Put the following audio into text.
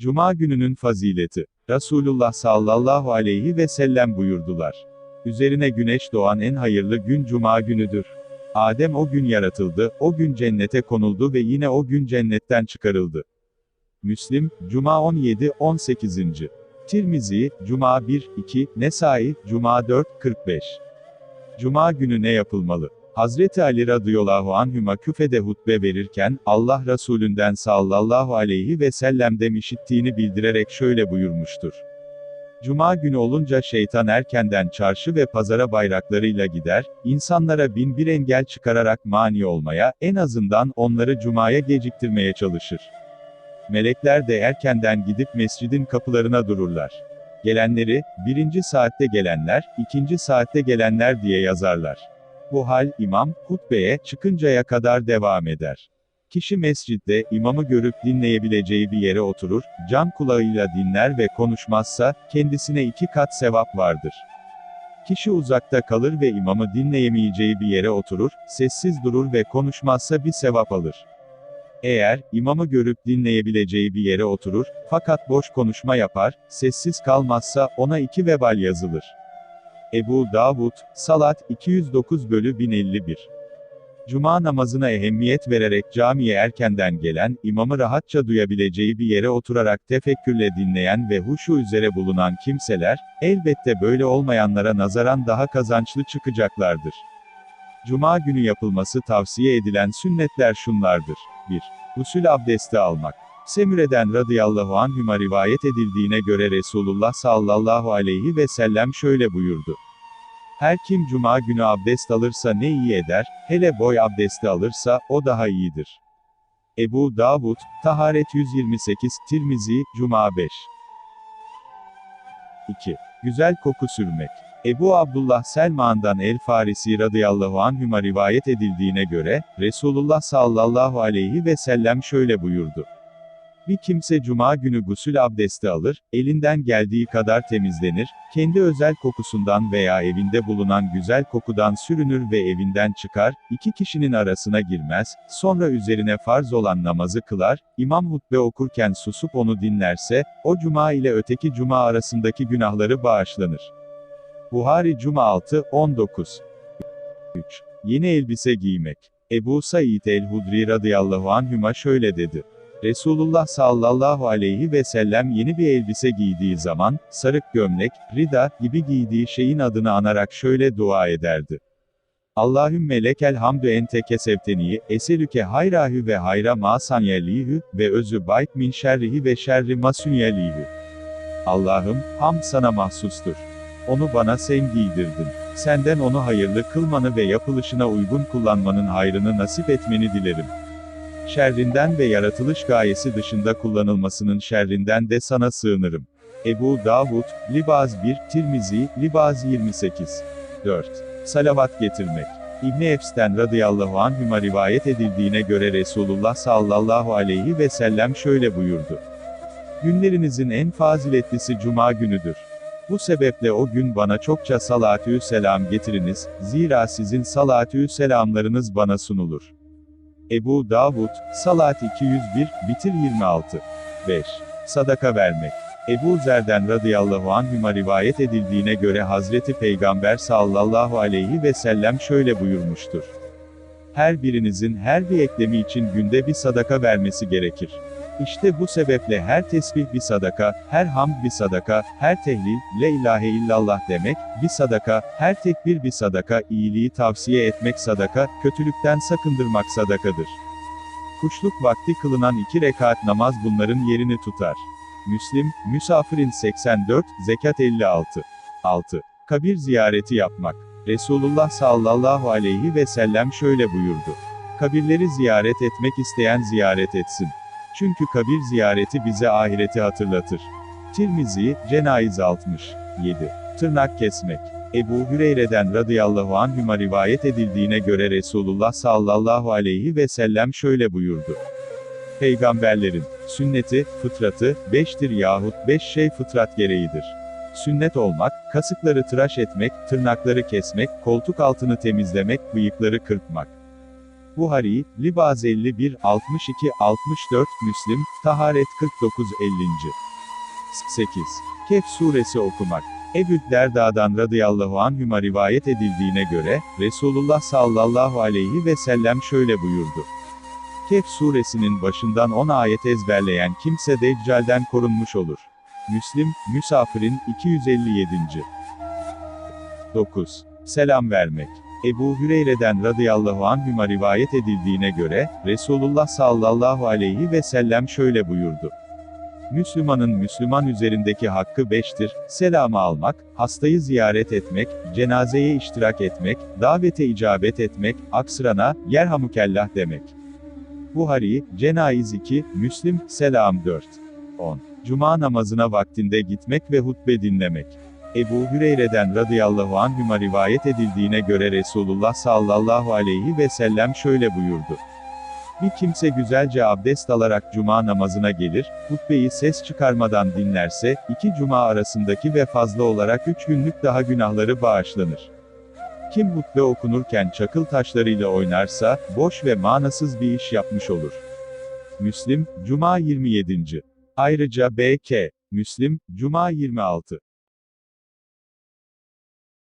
Cuma gününün fazileti. Resulullah sallallahu aleyhi ve sellem buyurdular. Üzerine güneş doğan en hayırlı gün Cuma günüdür. Adem o gün yaratıldı, o gün cennete konuldu ve yine o gün cennetten çıkarıldı. Müslim, Cuma 17, 18. Tirmizi, Cuma 1, 2, Nesai, Cuma 4, 45. Cuma günü ne yapılmalı? Hazreti Ali radıyallahu anhüma küfede hutbe verirken, Allah Resulünden sallallahu aleyhi ve sellem'den işittiğini bildirerek şöyle buyurmuştur. Cuma günü olunca şeytan erkenden çarşı ve pazara bayraklarıyla gider, insanlara bin bir engel çıkararak mani olmaya, en azından onları cumaya geciktirmeye çalışır. Melekler de erkenden gidip mescidin kapılarına dururlar. Gelenleri, birinci saatte gelenler, ikinci saatte gelenler diye yazarlar. Bu hal, imam, hutbeye çıkıncaya kadar devam eder. Kişi mescitte, imamı görüp dinleyebileceği bir yere oturur, can kulağıyla dinler ve konuşmazsa, kendisine iki kat sevap vardır. Kişi uzakta kalır ve imamı dinleyemeyeceği bir yere oturur, sessiz durur ve konuşmazsa bir sevap alır. Eğer, imamı görüp dinleyebileceği bir yere oturur, fakat boş konuşma yapar, sessiz kalmazsa, ona iki vebal yazılır. Ebu Davud, Salat, 209 bölü 1051. Cuma namazına ehemmiyet vererek camiye erkenden gelen, imamı rahatça duyabileceği bir yere oturarak tefekkürle dinleyen ve huşu üzere bulunan kimseler, elbette böyle olmayanlara nazaran daha kazançlı çıkacaklardır. Cuma günü yapılması tavsiye edilen sünnetler şunlardır. 1. Gusül abdesti almak. Semüre'den radıyallahu anhüma rivayet edildiğine göre Resulullah sallallahu aleyhi ve sellem şöyle buyurdu. Her kim cuma günü abdest alırsa ne iyi eder, hele boy abdesti alırsa, o daha iyidir. Ebu Davud, Taharet 128, Tirmizi, Cuma 5. 2. Güzel koku sürmek. Ebu Abdullah Selman'dan El Farisi radıyallahu anhüma rivayet edildiğine göre, Resulullah sallallahu aleyhi ve sellem şöyle buyurdu. Bir kimse cuma günü gusül abdesti alır, elinden geldiği kadar temizlenir, kendi özel kokusundan veya evinde bulunan güzel kokudan sürünür ve evinden çıkar, iki kişinin arasına girmez, sonra üzerine farz olan namazı kılar, imam hutbe okurken susup onu dinlerse, o cuma ile öteki cuma arasındaki günahları bağışlanır. Buhari Cuma 6, 19 3. Yeni elbise giymek. Ebu Said el-Hudri radıyallahu anhüma şöyle dedi. Resulullah sallallahu aleyhi ve sellem yeni bir elbise giydiği zaman, sarık gömlek, rida, gibi giydiği şeyin adını anarak şöyle dua ederdi. Allahümme lekel hamdü ente kesevteniyi, eselüke hayrahü ve hayra ma sanyelihü, ve özü bayt min şerrihi ve şerri ma sünyelihü. Allah'ım, ham sana mahsustur. Onu bana sen giydirdin. Senden onu hayırlı kılmanı ve yapılışına uygun kullanmanın hayrını nasip etmeni dilerim. Şerrinden ve yaratılış gayesi dışında kullanılmasının şerrinden de sana sığınırım. Ebu Davud, Libaz 1, Tirmizi, Libaz 28. 4. Salavat getirmek. İbni Efs'ten radıyallahu anhüma rivayet edildiğine göre Resulullah sallallahu aleyhi ve sellem şöyle buyurdu. Günlerinizin en faziletlisi cuma günüdür. Bu sebeple o gün bana çokça salatü selam getiriniz, zira sizin salatü selamlarınız bana sunulur. Ebu Davud, Salat 201, Bitir 26. 5. Sadaka vermek. Ebu Zer'den radıyallahu anhüma rivayet edildiğine göre Hazreti Peygamber sallallahu aleyhi ve sellem şöyle buyurmuştur. Her birinizin her bir eklemi için günde bir sadaka vermesi gerekir. İşte bu sebeple her tesbih bir sadaka, her hamd bir sadaka, her tehlil, le ilahe illallah demek, bir sadaka, her tekbir bir sadaka, iyiliği tavsiye etmek sadaka, kötülükten sakındırmak sadakadır. Kuşluk vakti kılınan iki rekat namaz bunların yerini tutar. Müslim, Müsafirin 84, Zekat 56. 6. Kabir ziyareti yapmak. Resulullah sallallahu aleyhi ve sellem şöyle buyurdu. Kabirleri ziyaret etmek isteyen ziyaret etsin. Çünkü kabir ziyareti bize ahireti hatırlatır. Tirmizi, Cenayiz 60. 7. Tırnak kesmek. Ebu Hüreyre'den radıyallahu anhüma rivayet edildiğine göre Resulullah sallallahu aleyhi ve sellem şöyle buyurdu. Peygamberlerin, sünneti, fıtratı, beştir yahut beş şey fıtrat gereğidir. Sünnet olmak, kasıkları tıraş etmek, tırnakları kesmek, koltuk altını temizlemek, bıyıkları kırpmak. Buhari, Libaz 51, 62, 64, Müslim, Taharet 49, 50. 8. Kehf suresi okumak. Ebu Derda'dan radıyallahu anhüma rivayet edildiğine göre, Resulullah sallallahu aleyhi ve sellem şöyle buyurdu. Kehf suresinin başından 10 ayet ezberleyen kimse Deccal'den korunmuş olur. Müslim, Müsafirin, 257. 9. Selam vermek. Ebu Hüreyre'den radıyallahu anhüma rivayet edildiğine göre, Resulullah sallallahu aleyhi ve sellem şöyle buyurdu. Müslümanın Müslüman üzerindeki hakkı beştir, selamı almak, hastayı ziyaret etmek, cenazeye iştirak etmek, davete icabet etmek, aksırana, yerhamukellah demek. Buhari, Cenayiz 2, Müslim, Selam 4. 10. Cuma namazına vaktinde gitmek ve hutbe dinlemek. Ebu Hüreyre'den radıyallahu anhüma rivayet edildiğine göre Resulullah sallallahu aleyhi ve sellem şöyle buyurdu. Bir kimse güzelce abdest alarak cuma namazına gelir, hutbeyi ses çıkarmadan dinlerse, iki cuma arasındaki ve fazla olarak üç günlük daha günahları bağışlanır. Kim hutbe okunurken çakıl taşlarıyla oynarsa, boş ve manasız bir iş yapmış olur. Müslim, Cuma 27. Ayrıca B.K. Müslim, Cuma 26.